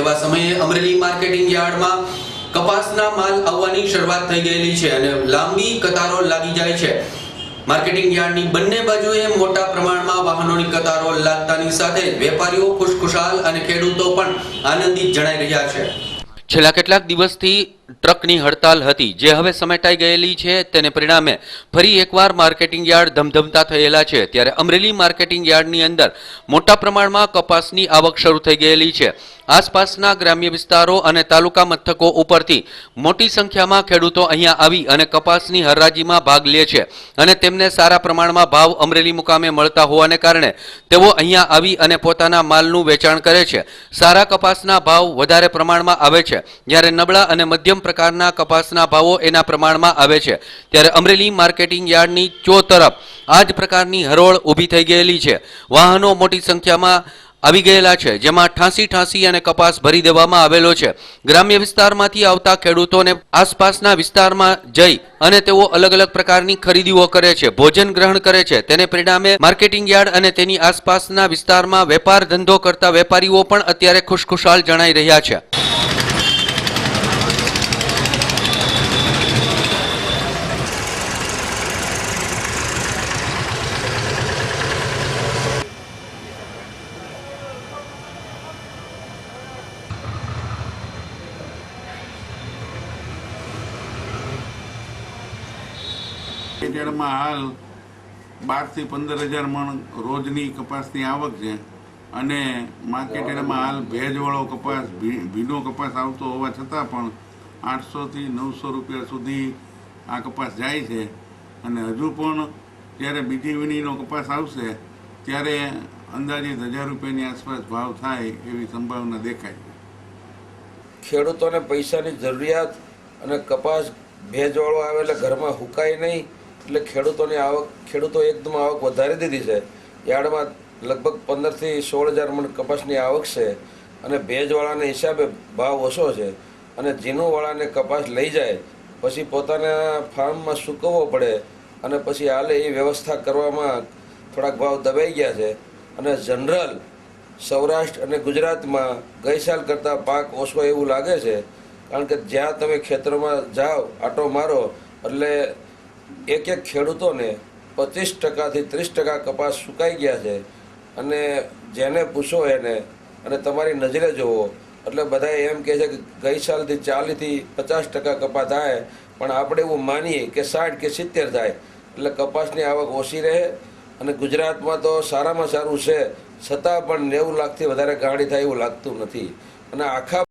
તેવા સમયે અમરેલી માર્કેટિંગ યાર્ડમાં કપાસના માલ આવવાની શરૂઆત થઈ ગયેલી છે અને લાંબી કતારો લાગી જાય છે. માર્કેટિંગ યાર્ડની બંને બાજુએ મોટા પ્રમાણમાં વાહનોની કતારો લાગતાની સાથે વેપારીઓ ખુશખુશાલ અને ખેડૂતો પણ આનંદિત જણાઈ રહ્યા છે. છેલ્લા કેટલાક દિવસથી ટ્રકની હડતાલ હતી. જે હવે સમેટાઈ ગયેલી છે, તેને પરિણામે ફરી એકવાર માર્કેટિંગ યાર્ડ ધમધમતા થયેલા છે. ત્યારે અમરેલી માર્કેટિંગ યાર્ડની અંદર મોટા પ્રમાણમાં કપાસની આવક શરૂ થઈ ગયેલી છે. આસપાસના ગ્રામ્ય વિસ્તારો અને તાલુકા મથકો ઉપરથી મોટી સંખ્યામાં ખેડૂતો અહીંયા આવી અને કપાસની હરાજીમાં ભાગ લે છે અને તેમને સારા પ્રમાણમાં ભાવ અમરેલી મુકામે મળતા હોવાને કારણે તેઓ અહીંયા આવી અને પોતાના માલનું વેચાણ કરે છે. સારા કપાસના ભાવ વધારે પ્રમાણમાં આવે છે. જ્યારે નબળા અને મધ્યમ પ્રકારના કપાસના ભાવો એના પ્રમાણમાં આવે છે. ત્યારે અમરેલી માર્કેટિંગ યાર્ડની ચો તરફ આ જ પ્રકારની હરોળ ઊભી થઈ ગયેલી છે. વાહનો મોટી સંખ્યામાં આવી ગયેલા છે, જેમાં ઠાંસી ઠાંસી અને કપાસ ભરી દેવામાં આવેલો છે. ગ્રામ્ય વિસ્તારમાંથી આવતા ખેડૂતોને આસપાસના વિસ્તારમાં જઈ અને તેઓ અલગ અલગ પ્રકારની ખરીદીઓ કરે છે, ભોજન ગ્રહણ કરે છે. તેને પરિણામે માર્કેટિંગ યાર્ડ અને તેની આસપાસના વિસ્તારમાં વેપાર ધંધો કરતા વેપારીઓ પણ અત્યારે ખુશખુશાલ જણાઈ રહ્યા છે. માર્કેટયાર્ડમાં હાલ બારથી પંદર હજાર મણ રોજની કપાસની આવક છે અને માર્કેટેડમાં હાલ ભેજવાળો કપાસ ભીનો કપાસ આવતો હોવા છતાં પણ આઠસોથી નવસો રૂપિયા સુધી આ કપાસ જાય છે. અને હજુ પણ જ્યારે બીજી વીણીનો કપાસ આવશે ત્યારે અંદાજિત હજાર રૂપિયાની આસપાસ ભાવ થાય એવી સંભાવના દેખાય છે. ખેડૂતોને પૈસાની જરૂરિયાત અને કપાસ ભેજવાળો આવે એટલે ઘરમાં હુકાય નહીં. એટલે ખેડૂતોની આવક ખેડૂતો એકદમ આવક વધારી દીધી છે. યાર્ડમાં લગભગ પંદરથી સોળ હજાર મણ કપાસની આવક છે અને ભેજવાળાને હિસાબે ભાવ ઓછો છે અને જીનોવાળાને કપાસ લઈ જાય, પછી પોતાના ફાર્મમાં સૂકવવો પડે અને પછી હાલે એ વ્યવસ્થા કરવામાં થોડાક ભાવ દબાઈ ગયા છે. અને જનરલ સૌરાષ્ટ્ર અને ગુજરાતમાં ગઈ સાલ કરતાં પાક ઓછો એવું લાગે છે. કારણ કે જ્યાં તમે ખેતરોમાં જાઓ, આટો મારો, એટલે એક એક ખેડૂતોને પચીસ ટકાથી ત્રીસ ટકા કપાસ સુકાઈ ગયા છે અને જેને પૂછો એને અને તમારી નજરે જુઓ. એટલે બધા એમ કહે છે કે ગઈ સાલથી ચાલીસથી પચાસ ટકા કપાસ થાય, પણ આપણે એવું માનીએ કે સાઠ કે સિત્તેર થાય. એટલે કપાસની આવક ઓછી રહે અને ગુજરાતમાં તો સારામાં સારું છે, છતાં પણ નેવું લાખથી વધારે ગાડી થાય એવું લાગતું નથી. અને આખા